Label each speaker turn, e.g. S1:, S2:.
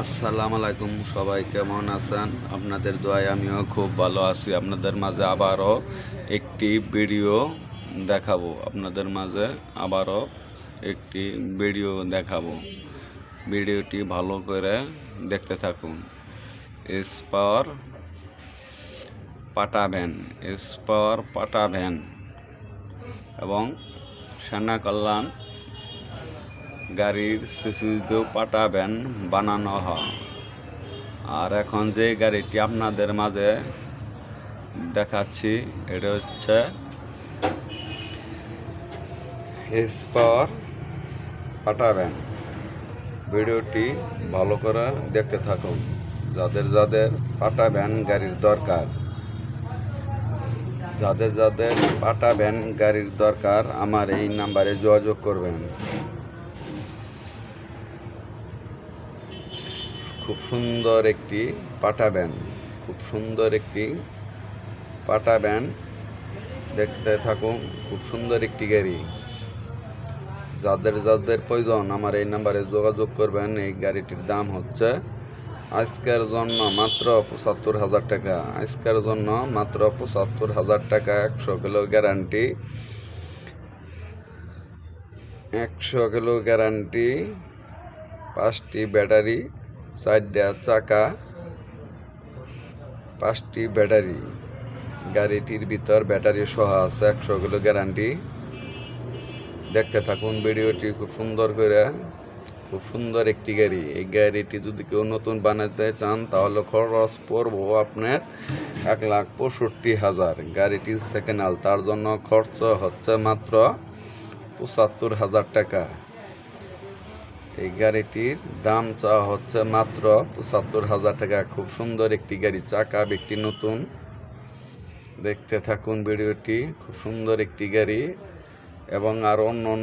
S1: আসসালামু আলাইকুম, সবাই কেমন আছেন? আপনাদের দোয়ায় আমিও খুব ভালো আছি। আপনাদের মাঝে আবারও একটি ভিডিও দেখাবো। আপনাদের মাঝে আবারও একটি ভিডিও দেখাবো। ভিডিওটি ভালো করে দেখতে থাকুন। স্পার পাটা ভ্যান স্পার পাটা ভ্যান এবং সেনা কল্যাণ গাড়ির সুসজ্জিত পাটা ভ্যান বানানো হয় আর এখন যে গাড়িটি আপনাদের মাঝে দেখাচ্ছি, এটা হচ্ছে স্পার পাটা ভ্যান ভিডিওটি ভালো করে দেখতে থাকুন, যাদের যাদের পাটা ভ্যান গাড়ির দরকার। যাদের যাদের পাটা ভ্যান গাড়ির দরকার, আমার এই নাম্বারে যোগাযোগ করবেন। খুব সুন্দর একটি পাটা ভ্যান খুব সুন্দর একটি পাটা ভ্যান দেখতে থাকুন, খুব সুন্দর একটি গাড়ি। যাদের যাদের প্রয়োজন আমার এই নাম্বারে যোগাযোগ করবেন, এই গাড়িটির দাম হচ্ছে আজকের জন্য মাত্র পঁচাত্তর হাজার টাকা। আজকের জন্য মাত্র পঁচাত্তর হাজার টাকা, একশো কিলো গ্যারান্টি। একশো কিলো গ্যারান্টি পাঁচটি ব্যাটারি, চারটা চাকা, পাঁচটি ব্যাটারি। গাড়িটির ভিতর ব্যাটারি সহ আছে একশো কিলো গ্যারান্টি দেখতে থাকুন ভিডিওটি, খুব সুন্দর করে। খুব সুন্দর একটি গাড়ি। এই গাড়িটি যদি কেউ নতুন বানাতে চান, তাহলে খরচ পড়ব আপনার এক লাখ পঁয়ষট্টি হাজার। গাড়িটি সেকেন্ড তার জন্য খরচ হচ্ছে মাত্র পঁচাত্তর হাজার টাকা। এই গাড়িটির দাম চাওয়া হচ্ছে মাত্র পঁচাত্তর হাজার টাকা। খুব সুন্দর একটি গাড়ি, চাকা একটি নতুন। দেখতে থাকুন ভিডিওটি, খুব সুন্দর একটি গাড়ি এবং আর অন্য অন্য